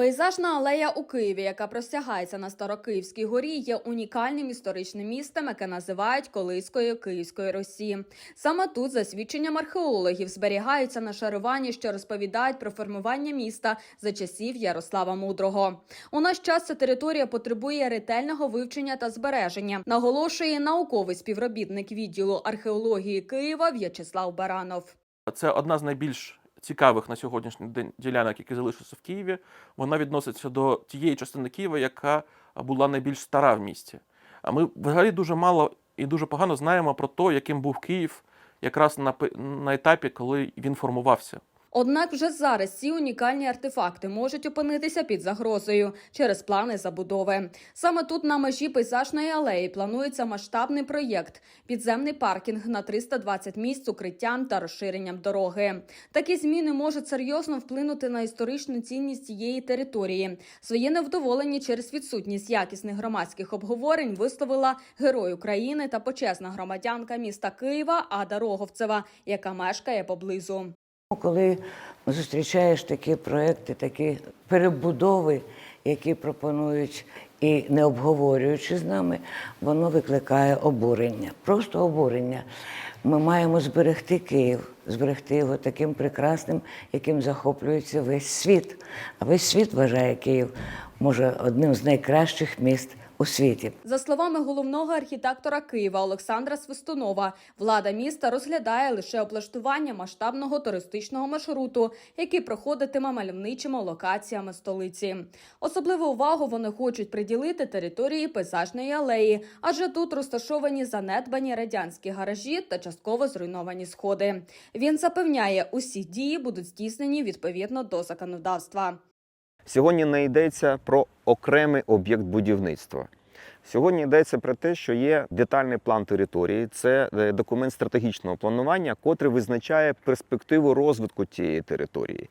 Пейзажна алея у Києві, яка простягається на Старокиївській горі, є унікальним історичним містом, яке називають колискою Київської Росії. Саме тут, за свідченням археологів, зберігаються нашарування, що розповідають про формування міста за часів Ярослава Мудрого. У наш час ця територія потребує ретельного вивчення та збереження, наголошує науковий співробітник відділу археології Києва В'ячеслав Баранов. Це одна з найбільш цікавих на сьогоднішній день ділянок, які залишилися в Києві. Вона відноситься до тієї частини Києва, яка була найбільш стара в місті. А ми взагалі дуже мало і дуже погано знаємо про те, яким був Київ якраз на, на етапі, коли він формувався. Однак вже зараз ці унікальні артефакти можуть опинитися під загрозою через плани забудови. Саме тут на межі пейзажної алеї планується масштабний проєкт підземний паркінг на 320 місць укриттям та розширенням дороги. Такі зміни можуть серйозно вплинути на історичну цінність цієї території. Своє невдоволення через відсутність якісних громадських обговорень висловила герой України та почесна громадянка міста Києва Ада Роговцева, яка мешкає поблизу. Коли зустрічаєш такі проекти, такі перебудови, які пропонують і не обговорюючи з нами, воно викликає обурення. Просто обурення. Ми маємо зберегти Київ, зберегти його таким прекрасним, яким захоплюється весь світ. А весь світ вважає Київ, може, одним з найкращих міст у світі. За словами головного архітектора Києва Олександра Свистунова, влада міста розглядає лише облаштування масштабного туристичного маршруту, який проходитиме мальовничими локаціями столиці. Особливу увагу вони хочуть приділити території пейзажної алеї, адже тут розташовані занедбані радянські гаражі та частково зруйновані сходи. Він запевняє, усі дії будуть здійснені відповідно до законодавства. Сьогодні не йдеться про окремий об'єкт будівництва. Сьогодні йдеться про те, що є детальний план території, це е, документ стратегічного планування, котрий визначає перспективу розвитку цієї території.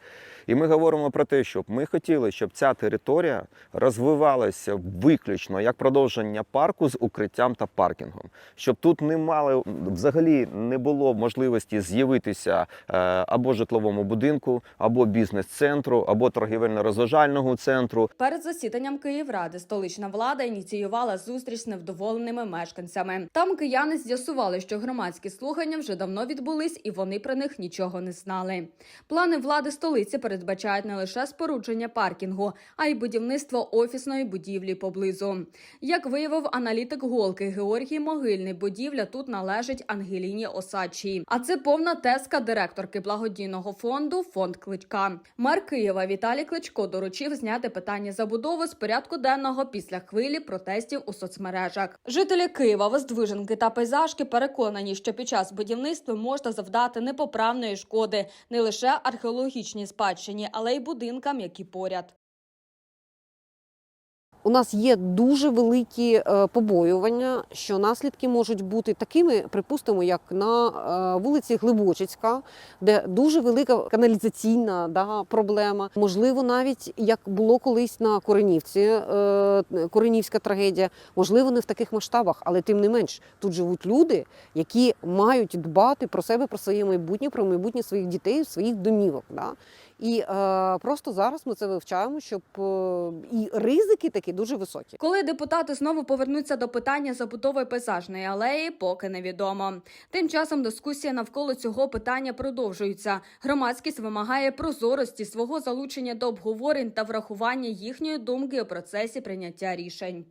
І ми говоримо про те, щоб ми хотіли, щоб ця територія розвивалася виключно як продовження парку з укриттям та паркінгом, щоб тут не мали взагалі не було можливості з'явитися е, або житловому будинку, або бізнес-центру, або торгівельно-розважального центру, Перед засіданням Київради столична влада ініціювала зустріч з невдоволеними мешканцями. Там кияни з'ясували, що громадські слухання вже давно відбулись, і вони про них нічого не знали. Плани влади столиці передбачають не лише спорудження паркінгу, а й будівництво офісної будівлі поблизу. Як виявив аналітик голки Георгій Могильний, будівля тут належить Ангеліні Осадчій. А це повна тезка директорки благодійного фонду Фонд Кличка. Мер Києва Віталій Кличко доручив зняти питання забудови з порядку денного після хвилі протестів у соцмережах. Жителі Києва, Воздвиженки та пейзажки переконані, що під час будівництва можна завдати непоправної шкоди не лише археологічній спадщині, але й будинкам, які поряд. У нас є дуже великі е, побоювання, що наслідки можуть бути такими, припустимо, як на е, вулиці Глибочицька, де дуже велика каналізаційна да, проблема. Можливо, навіть як було колись на Коренівці, е, Коренівська трагедія, можливо, не в таких масштабах, але тим не менш тут живуть люди, які мають дбати про себе, про своє майбутнє, про майбутнє своїх дітей, своїх домівок. Да? І е, просто зараз ми це вивчаємо, щоб е, і ризики такі дуже високі. Коли депутати знову повернуться до питання забудови пейзажної алеї, поки невідомо. Тим часом дискусія навколо цього питання продовжується. Громадськість вимагає прозорості свого залучення до обговорень та врахування їхньої думки у процесі прийняття рішень.